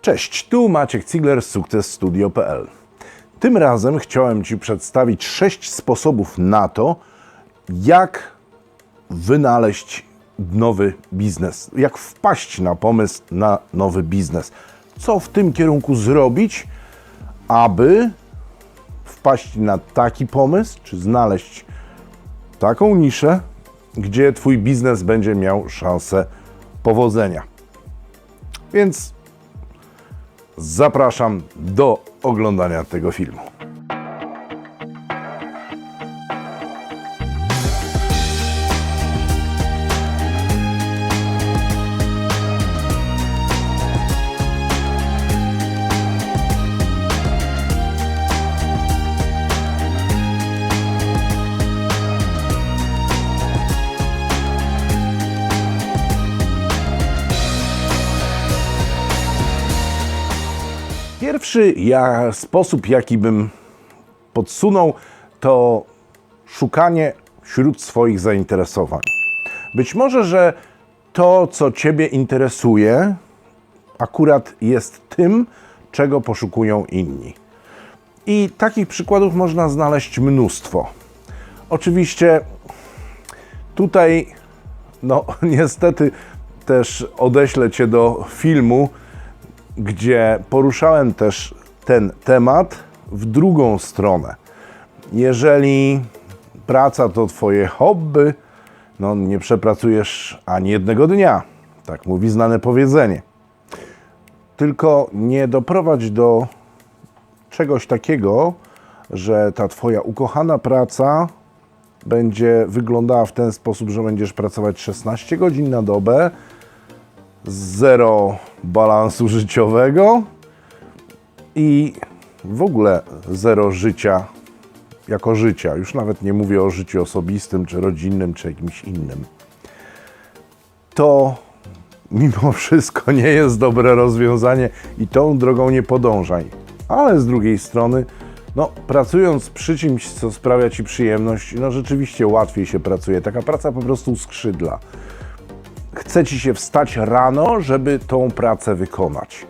Cześć, tu Maciek Cigler z SukcesStudio.pl. Tym razem chciałem Ci przedstawić sześć sposobów na to, jak wynaleźć nowy biznes, jak wpaść na pomysł na nowy biznes. Co w tym kierunku zrobić, aby wpaść na taki pomysł, czy znaleźć taką niszę, gdzie Twój biznes będzie miał szansę powodzenia. Więc zapraszam do oglądania tego filmu. Pierwszy ja, sposób, jaki bym podsunął, to szukanie wśród swoich zainteresowań. Być może, że to, co Ciebie interesuje, akurat jest tym, czego poszukują inni. I takich przykładów można znaleźć mnóstwo. Oczywiście tutaj, no niestety, też odeślę Cię do filmu, gdzie poruszałem też ten temat w drugą stronę. Jeżeli praca to Twoje hobby, no nie przepracujesz ani jednego dnia. Tak mówi znane powiedzenie. Tylko nie doprowadź do czegoś takiego, że ta Twoja ukochana praca będzie wyglądała w ten sposób, że będziesz pracować 16 godzin na dobę, zero balansu życiowego i w ogóle zero życia jako życia. Już nawet nie mówię o życiu osobistym, czy rodzinnym, czy jakimś innym. To mimo wszystko nie jest dobre rozwiązanie i tą drogą nie podążaj. Ale z drugiej strony, no, pracując przy czymś, co sprawia Ci przyjemność, no rzeczywiście łatwiej się pracuje. Taka praca po prostu skrzydla chce ci się wstać rano, żeby tą pracę wykonać.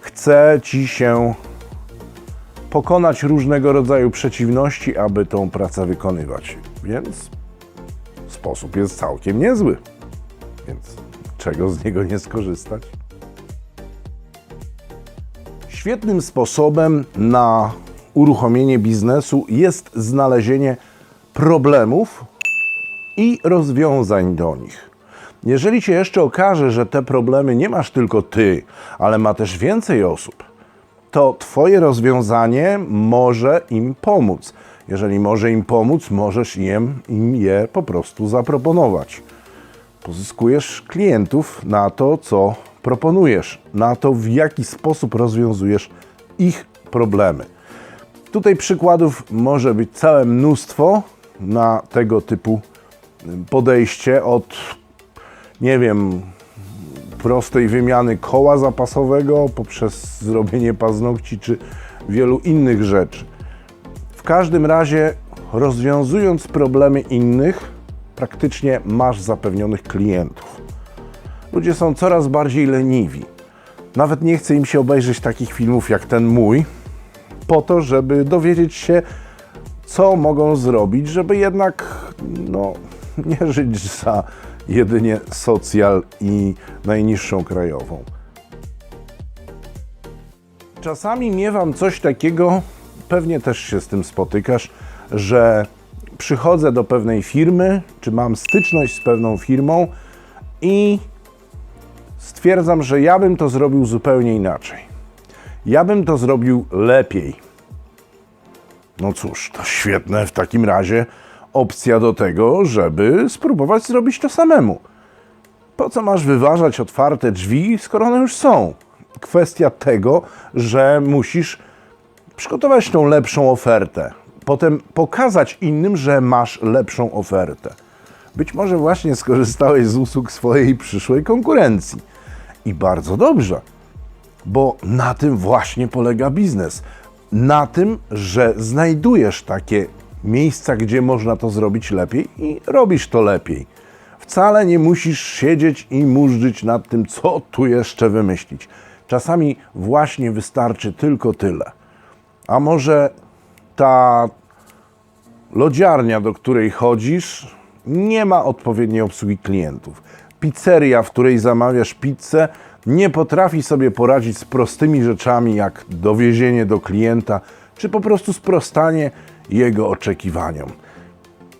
Chce ci się pokonać różnego rodzaju przeciwności, aby tą pracę wykonywać. Więc sposób jest całkiem niezły. Więc czego z niego nie skorzystać? Świetnym sposobem na uruchomienie biznesu jest znalezienie problemów i rozwiązań do nich. Jeżeli się jeszcze okaże, że te problemy nie masz tylko ty, ale ma też więcej osób, to Twoje rozwiązanie może im pomóc. Jeżeli może im pomóc, możesz im, im je po prostu zaproponować. Pozyskujesz klientów na to, co proponujesz, na to, w jaki sposób rozwiązujesz ich problemy. Tutaj przykładów może być całe mnóstwo na tego typu podejście od nie wiem, prostej wymiany koła zapasowego poprzez zrobienie paznokci czy wielu innych rzeczy. W każdym razie, rozwiązując problemy innych, praktycznie masz zapewnionych klientów. Ludzie są coraz bardziej leniwi. Nawet nie chce im się obejrzeć takich filmów jak ten mój, po to, żeby dowiedzieć się, co mogą zrobić, żeby jednak no, nie żyć za jedynie socjal i najniższą krajową. Czasami miewam coś takiego, pewnie też się z tym spotykasz, że przychodzę do pewnej firmy, czy mam styczność z pewną firmą i stwierdzam, że ja bym to zrobił zupełnie inaczej. Ja bym to zrobił lepiej. No cóż, to świetne w takim razie opcja do tego, żeby spróbować zrobić to samemu. Po co masz wyważać otwarte drzwi, skoro one już są? Kwestia tego, że musisz przygotować tą lepszą ofertę, potem pokazać innym, że masz lepszą ofertę. Być może właśnie skorzystałeś z usług swojej przyszłej konkurencji. I bardzo dobrze, bo na tym właśnie polega biznes. Na tym, że znajdujesz takie miejsca, gdzie można to zrobić lepiej i robisz to lepiej. Wcale nie musisz siedzieć i murzyć nad tym, co tu jeszcze wymyślić. Czasami właśnie wystarczy tylko tyle. A może ta lodziarnia, do której chodzisz, nie ma odpowiedniej obsługi klientów. Pizzeria, w której zamawiasz pizzę, nie potrafi sobie poradzić z prostymi rzeczami jak dowiezienie do klienta, czy po prostu sprostanie jego oczekiwaniom.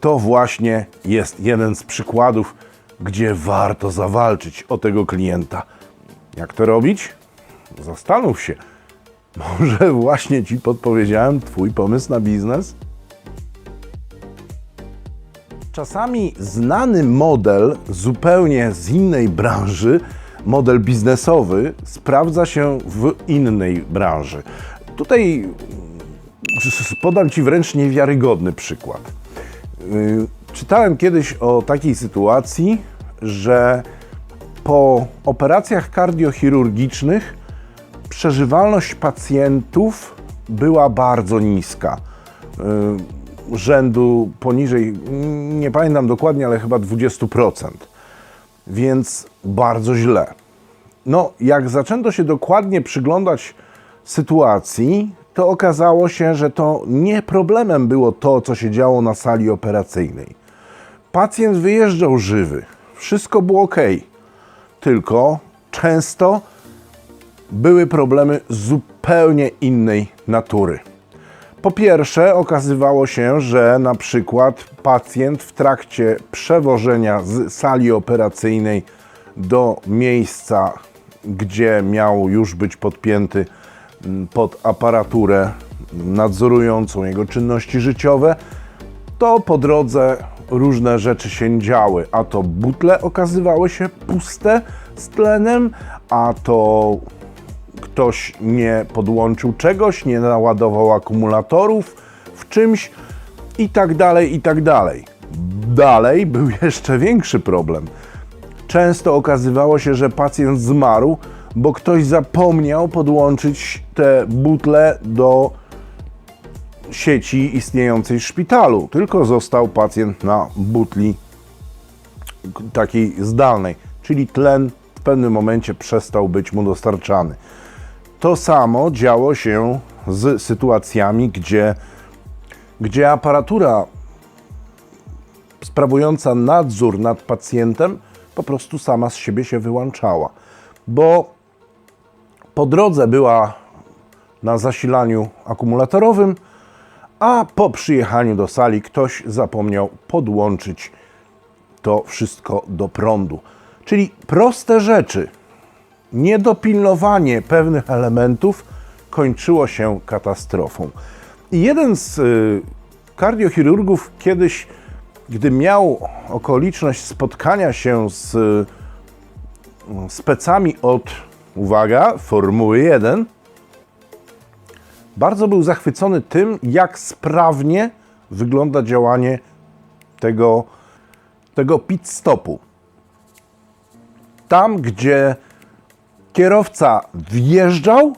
To właśnie jest jeden z przykładów, gdzie warto zawalczyć o tego klienta. Jak to robić? Zastanów się. Może właśnie Ci podpowiedziałem Twój pomysł na biznes? Czasami znany model zupełnie z innej branży, model biznesowy, sprawdza się w innej branży. Tutaj podam Ci wręcz niewiarygodny przykład. Yy, Czytałem kiedyś o takiej sytuacji, że po operacjach kardiochirurgicznych przeżywalność pacjentów była bardzo niska. Yy, Rzędu poniżej, nie pamiętam dokładnie, ale chyba 20%. Więc bardzo źle. No, jak zaczęto się dokładnie przyglądać sytuacji, to okazało się, że to nie problemem było to, co się działo na sali operacyjnej. Pacjent wyjeżdżał żywy, wszystko było ok, tylko często były problemy zupełnie innej natury. Po pierwsze, okazywało się, że na przykład pacjent w trakcie przewożenia z sali operacyjnej do miejsca, gdzie miał już być podpięty pod aparaturę nadzorującą jego czynności życiowe, to po drodze różne rzeczy się działy. A to butle okazywały się puste z tlenem, a to ktoś nie podłączył czegoś, nie naładował akumulatorów w czymś i tak dalej, i tak dalej. Dalej był jeszcze większy problem. Często okazywało się, że pacjent zmarł, bo ktoś zapomniał podłączyć te butle do sieci istniejącej w szpitalu, tylko został pacjent na butli takiej zdalnej, czyli tlen w pewnym momencie przestał być mu dostarczany. To samo działo się z sytuacjami, gdzie, gdzie aparatura sprawująca nadzór nad pacjentem po prostu sama z siebie się wyłączała, bo po drodze była na zasilaniu akumulatorowym, a po przyjechaniu do sali ktoś zapomniał podłączyć to wszystko do prądu. Czyli proste rzeczy, niedopilnowanie pewnych elementów kończyło się katastrofą. I jeden z y, kardiochirurgów kiedyś, gdy miał okoliczność spotkania się z y, specami od, uwaga, Formuły 1, bardzo był zachwycony tym, jak sprawnie wygląda działanie tego, tego pit stopu. Tam, gdzie kierowca wjeżdżał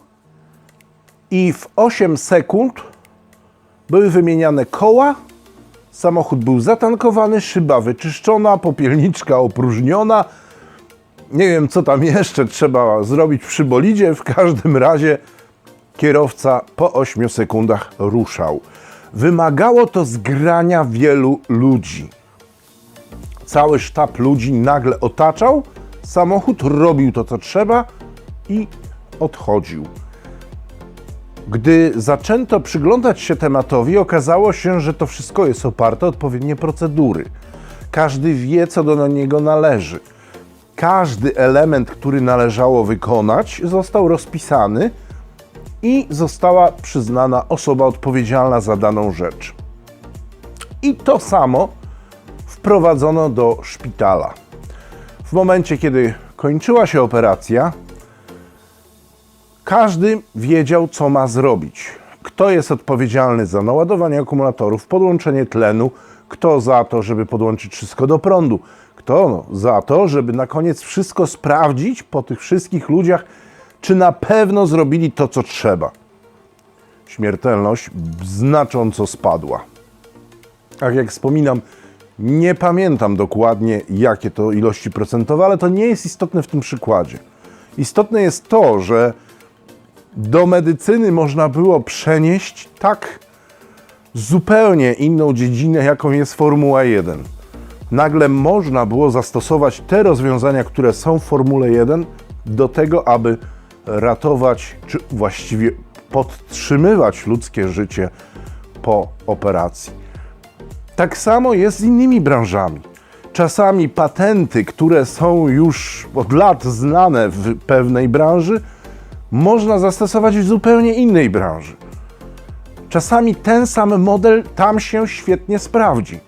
i w 8 sekund były wymieniane koła, samochód był zatankowany, szyba wyczyszczona, popielniczka opróżniona. Nie wiem, co tam jeszcze trzeba zrobić przy bolidzie. W każdym razie kierowca po 8 sekundach ruszał. Wymagało to zgrania wielu ludzi. Cały sztab ludzi nagle otaczał, samochód robił to, co trzeba i odchodził. Gdy zaczęto przyglądać się tematowi, okazało się, że to wszystko jest oparte o odpowiednie procedury. Każdy wie, co do niego należy. Każdy element, który należało wykonać, został rozpisany i została przyznana osoba odpowiedzialna za daną rzecz. I to samo wprowadzono do szpitala. W momencie, kiedy kończyła się operacja, każdy wiedział, co ma zrobić. Kto jest odpowiedzialny za naładowanie akumulatorów, podłączenie tlenu, kto za to, żeby podłączyć wszystko do prądu, kto no, za to, żeby na koniec wszystko sprawdzić po tych wszystkich ludziach, czy na pewno zrobili to, co trzeba. Śmiertelność znacząco spadła. Tak jak wspominam, nie pamiętam dokładnie, jakie to ilości procentowe, ale to nie jest istotne w tym przykładzie. Istotne jest to, że do medycyny można było przenieść tak zupełnie inną dziedzinę, jaką jest Formuła 1. Nagle można było zastosować te rozwiązania, które są w Formule 1, do tego, aby ratować, czy właściwie podtrzymywać ludzkie życie po operacji. Tak samo jest z innymi branżami. Czasami patenty, które są już od lat znane w pewnej branży, można zastosować w zupełnie innej branży. Czasami ten sam model tam się świetnie sprawdzi.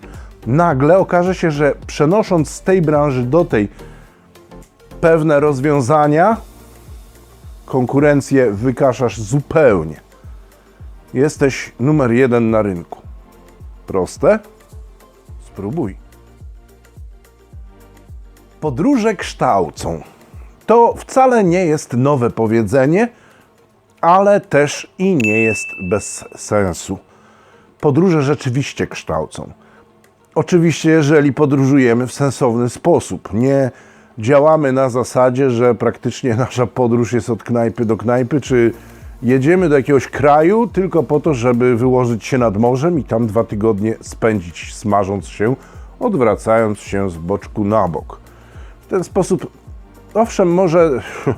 Nagle okaże się, że przenosząc z tej branży do tej pewne rozwiązania, konkurencję wykaszasz zupełnie. Jesteś numer jeden na rynku. Proste? Spróbuj. Podróże kształcą. To wcale nie jest nowe powiedzenie, ale też i nie jest bez sensu. Podróże rzeczywiście kształcą. Oczywiście, jeżeli podróżujemy w sensowny sposób, nie działamy na zasadzie, że praktycznie nasza podróż jest od knajpy do knajpy, czy jedziemy do jakiegoś kraju tylko po to, żeby wyłożyć się nad morzem i tam dwa tygodnie spędzić smażąc się, odwracając się z boczku na bok. W ten sposób, owszem, może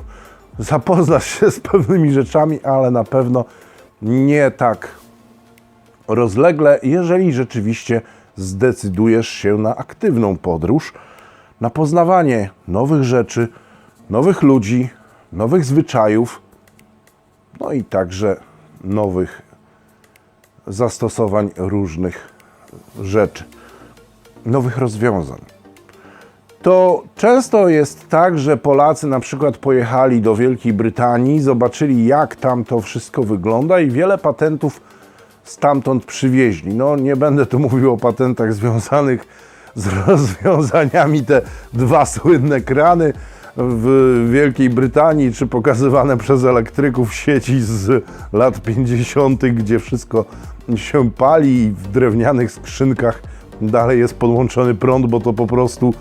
zapoznasz się z pewnymi rzeczami, ale na pewno nie tak rozlegle, jeżeli rzeczywiście zdecydujesz się na aktywną podróż, na poznawanie nowych rzeczy, nowych ludzi, nowych zwyczajów, no i także nowych zastosowań różnych rzeczy, nowych rozwiązań. To często jest tak, że Polacy na przykład pojechali do Wielkiej Brytanii, zobaczyli jak tam to wszystko wygląda i wiele patentów stamtąd przywieźli. No nie będę tu mówił o patentach związanych z rozwiązaniami te dwa słynne krany w Wielkiej Brytanii, czy pokazywane przez elektryków sieci z lat 50., gdzie wszystko się pali i w drewnianych skrzynkach dalej jest podłączony prąd, bo to po prostu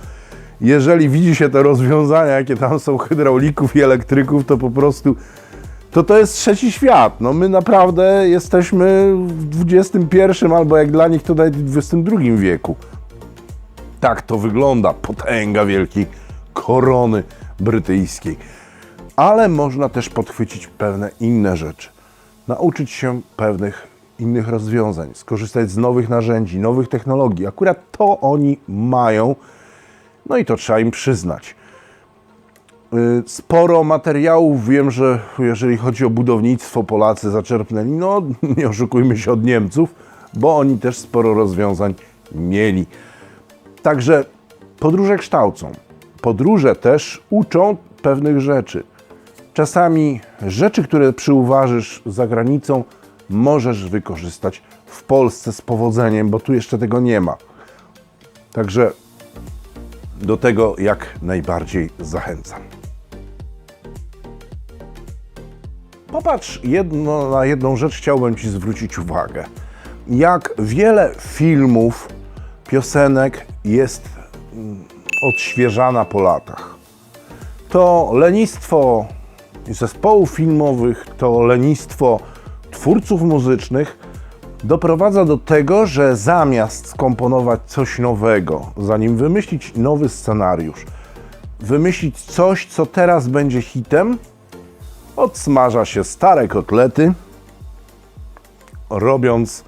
jeżeli widzi się te rozwiązania, jakie tam są hydraulików i elektryków, to po prostu to to jest trzeci świat. No my naprawdę jesteśmy w XXI albo jak dla nich to nawet w XXI wieku. Tak to wygląda, potęga wielkiej korony brytyjskiej. Ale można też podchwycić pewne inne rzeczy. Nauczyć się pewnych innych rozwiązań, skorzystać z nowych narzędzi, nowych technologii. Akurat to oni mają, no i to trzeba im przyznać. Y, Sporo materiałów wiem, że jeżeli chodzi o budownictwo, Polacy zaczerpnęli, no nie oszukujmy się od Niemców, bo oni też sporo rozwiązań mieli. Także podróże kształcą. Podróże też uczą pewnych rzeczy. Czasami rzeczy, które przyuważysz za granicą, możesz wykorzystać w Polsce z powodzeniem, bo tu jeszcze tego nie ma. Także do tego jak najbardziej zachęcam. Popatrz jedno, na jedną rzecz, chciałbym Ci zwrócić uwagę. Jak wiele filmów, piosenek jest mm, odświeżana po latach. To lenistwo zespołów filmowych, to lenistwo twórców muzycznych doprowadza do tego, że zamiast skomponować coś nowego, zanim wymyślić nowy scenariusz, wymyślić coś, co teraz będzie hitem, odsmaża się stare kotlety, robiąc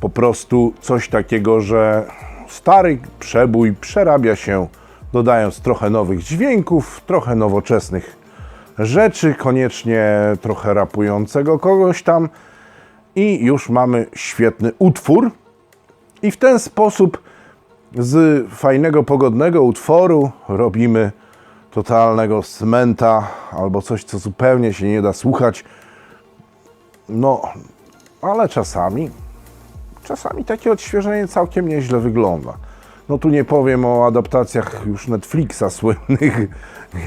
po prostu coś takiego, że stary przebój przerabia się, dodając trochę nowych dźwięków, trochę nowoczesnych rzeczy, koniecznie trochę rapującego kogoś tam i już mamy świetny utwór. I w ten sposób z fajnego, pogodnego utworu robimy totalnego smenta albo coś, co zupełnie się nie da słuchać. No, ale czasami, czasami takie odświeżenie całkiem nieźle wygląda. No tu nie powiem o adaptacjach już Netflixa słynnych,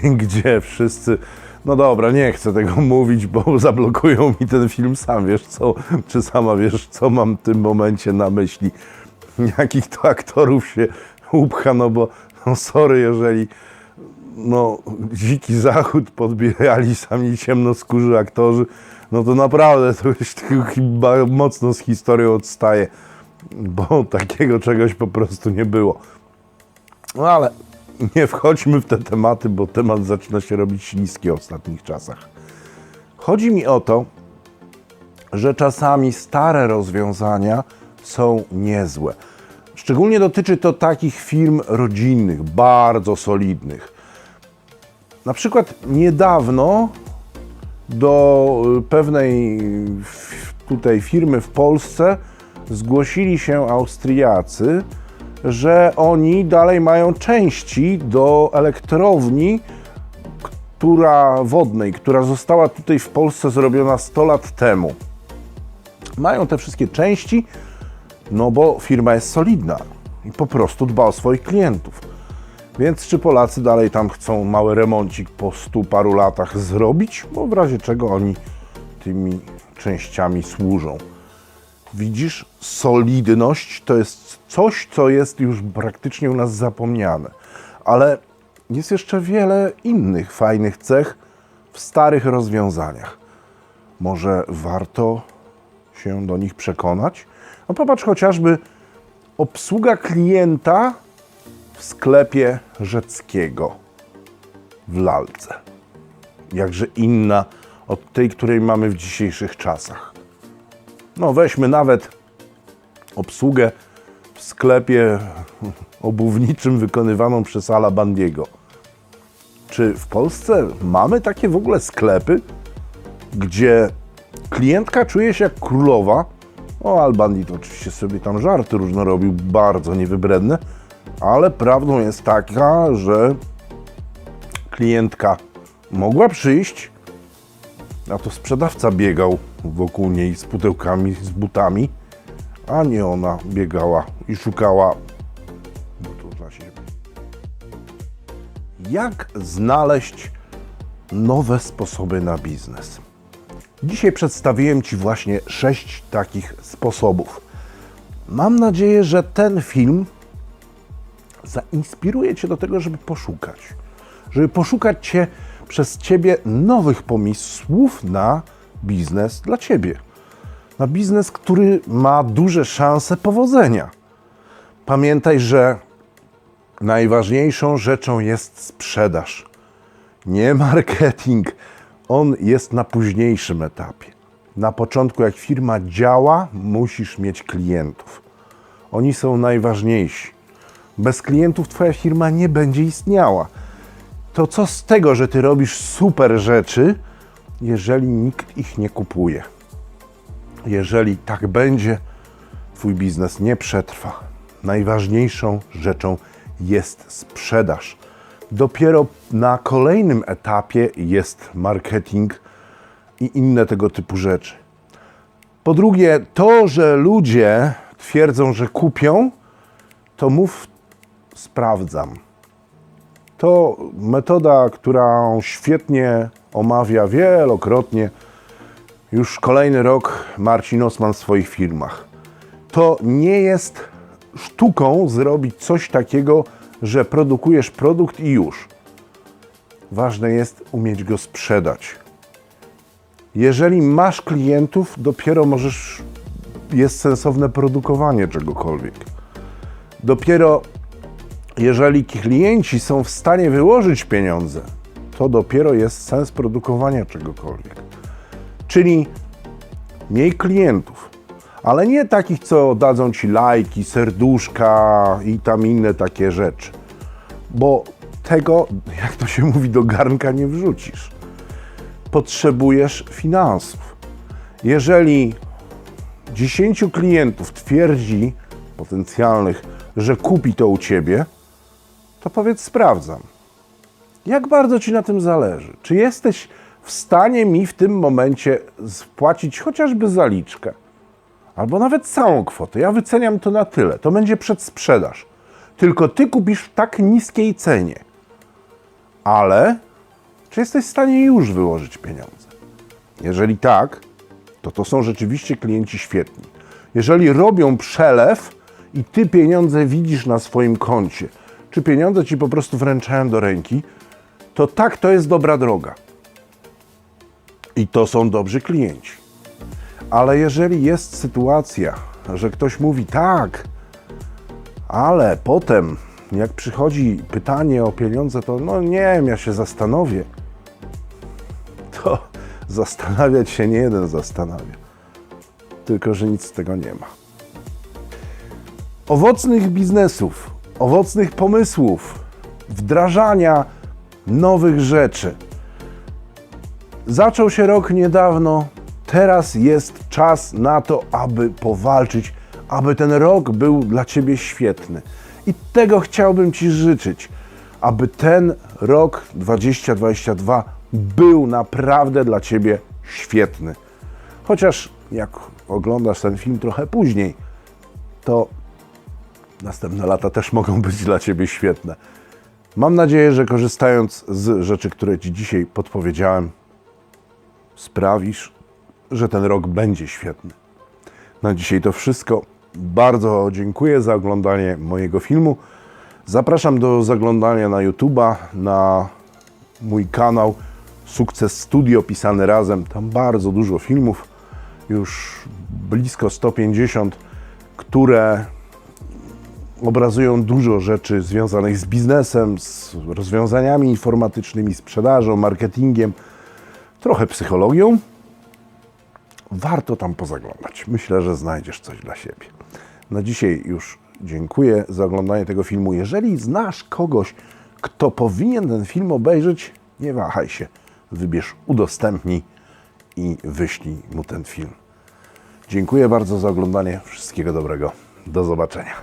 gdzie wszyscy. No dobra, nie chcę tego mówić, bo zablokują mi ten film. Sam wiesz co, czy sama wiesz, co mam w tym momencie na myśli. Jakich to aktorów się upcha, no bo no sorry, jeżeli no, dziki zachód podbierali sami ciemnoskórzy aktorzy, no to naprawdę to już chyba mocno z historią odstaje, bo takiego czegoś po prostu nie było. No ale nie wchodźmy w te tematy, bo temat zaczyna się robić śliski w ostatnich czasach. Chodzi mi o to, że czasami stare rozwiązania są niezłe. Szczególnie dotyczy to takich firm rodzinnych, bardzo solidnych. Na przykład niedawno do y, pewnej tutaj firmy w Polsce zgłosili się Austriacy, że oni dalej mają części do elektrowni, która wodnej, która została tutaj w Polsce zrobiona 100 lat temu. Mają te wszystkie części, no bo firma jest solidna i po prostu dba o swoich klientów. Więc czy Polacy dalej tam chcą mały remoncik po stu paru latach zrobić? Bo w razie czego oni tymi częściami służą. Widzisz, solidność to jest coś, co jest już praktycznie u nas zapomniane. Ale jest jeszcze wiele innych fajnych cech w starych rozwiązaniach. Może warto się do nich przekonać? No popatrz chociażby obsługa klienta w sklepie Rzeckiego w Lalce. Jakże inna od tej, której mamy w dzisiejszych czasach. No weźmy nawet obsługę w sklepie obuwniczym wykonywaną przez Ala Bandiego. Czy w Polsce mamy takie w ogóle sklepy, gdzie klientka czuje się jak królowa? O, Albandit oczywiście sobie tam żarty różne robił, bardzo niewybredne, ale prawdą jest taka, że klientka mogła przyjść, a to sprzedawca biegał wokół niej z pudełkami, z butami, a nie ona biegała i szukała. Jak znaleźć nowe sposoby na biznes? Dzisiaj przedstawiłem Ci właśnie sześć takich sposobów. Mam nadzieję, że ten film zainspiruje Cię do tego, żeby poszukać. Żeby poszukać Cię przez Ciebie nowych pomysłów na biznes dla Ciebie. Na biznes, który ma duże szanse powodzenia. Pamiętaj, że najważniejszą rzeczą jest sprzedaż, nie marketing. On jest na późniejszym etapie. Na początku, jak firma działa, musisz mieć klientów. Oni są najważniejsi. Bez klientów Twoja firma nie będzie istniała. To co z tego, że Ty robisz super rzeczy, jeżeli nikt ich nie kupuje? Jeżeli tak będzie, Twój biznes nie przetrwa. Najważniejszą rzeczą jest sprzedaż. Dopiero na kolejnym etapie jest marketing i inne tego typu rzeczy. Po drugie, to, że ludzie twierdzą, że kupią, to mów sprawdzam. To metoda, którą świetnie omawia wielokrotnie już kolejny rok Marcin Osman w swoich filmach. To nie jest sztuką zrobić coś takiego, że produkujesz produkt i już. Ważne jest umieć go sprzedać. Jeżeli masz klientów, dopiero możesz, jest sensowne produkowanie czegokolwiek. Dopiero jeżeli klienci są w stanie wyłożyć pieniądze, to dopiero jest sens produkowania czegokolwiek. Czyli miej klientów, ale nie takich, co dadzą ci lajki, serduszka i tam inne takie rzeczy, bo tego, jak to się mówi, do garnka nie wrzucisz. Potrzebujesz finansów. Jeżeli 10 klientów twierdzi, potencjalnych, że kupi to u ciebie, to powiedz sprawdzam. Jak bardzo ci na tym zależy? Czy jesteś w stanie mi w tym momencie spłacić chociażby zaliczkę? Albo nawet całą kwotę. Ja wyceniam to na tyle. To będzie przedsprzedaż. Tylko ty kupisz w tak niskiej cenie. Ale czy jesteś w stanie już wyłożyć pieniądze? Jeżeli tak, to to są rzeczywiście klienci świetni. Jeżeli robią przelew i ty pieniądze widzisz na swoim koncie, czy pieniądze ci po prostu wręczają do ręki, to tak, to jest dobra droga. I to są dobrzy klienci. Ale jeżeli jest sytuacja, że ktoś mówi tak, ale potem, jak przychodzi pytanie o pieniądze, to no nie wiem, ja się zastanowię. To zastanawiać się nie jeden zastanawia. Tylko, że nic z tego nie ma. Owocnych biznesów, owocnych pomysłów, wdrażania nowych rzeczy. Zaczął się rok niedawno, teraz jest czas na to, aby powalczyć, aby ten rok był dla Ciebie świetny. I tego chciałbym Ci życzyć, aby ten rok 2022 był naprawdę dla Ciebie świetny. Chociaż jak oglądasz ten film trochę później, to następne lata też mogą być dla Ciebie świetne. Mam nadzieję, że korzystając z rzeczy, które Ci dzisiaj podpowiedziałem, sprawisz, że ten rok będzie świetny. Na dzisiaj to wszystko. Bardzo dziękuję za oglądanie mojego filmu. Zapraszam do zaglądania na YouTube'a, na mój kanał Sukces Studio pisane razem. Tam bardzo dużo filmów, już blisko 150, które obrazują dużo rzeczy związanych z biznesem, z rozwiązaniami informatycznymi, sprzedażą, marketingiem, trochę psychologią. Warto tam pozaglądać. Myślę, że znajdziesz coś dla siebie. Na dzisiaj już dziękuję za oglądanie tego filmu. Jeżeli znasz kogoś, kto powinien ten film obejrzeć, nie wahaj się. Wybierz udostępnij i wyślij mu ten film. Dziękuję bardzo za oglądanie. Wszystkiego dobrego. Do zobaczenia.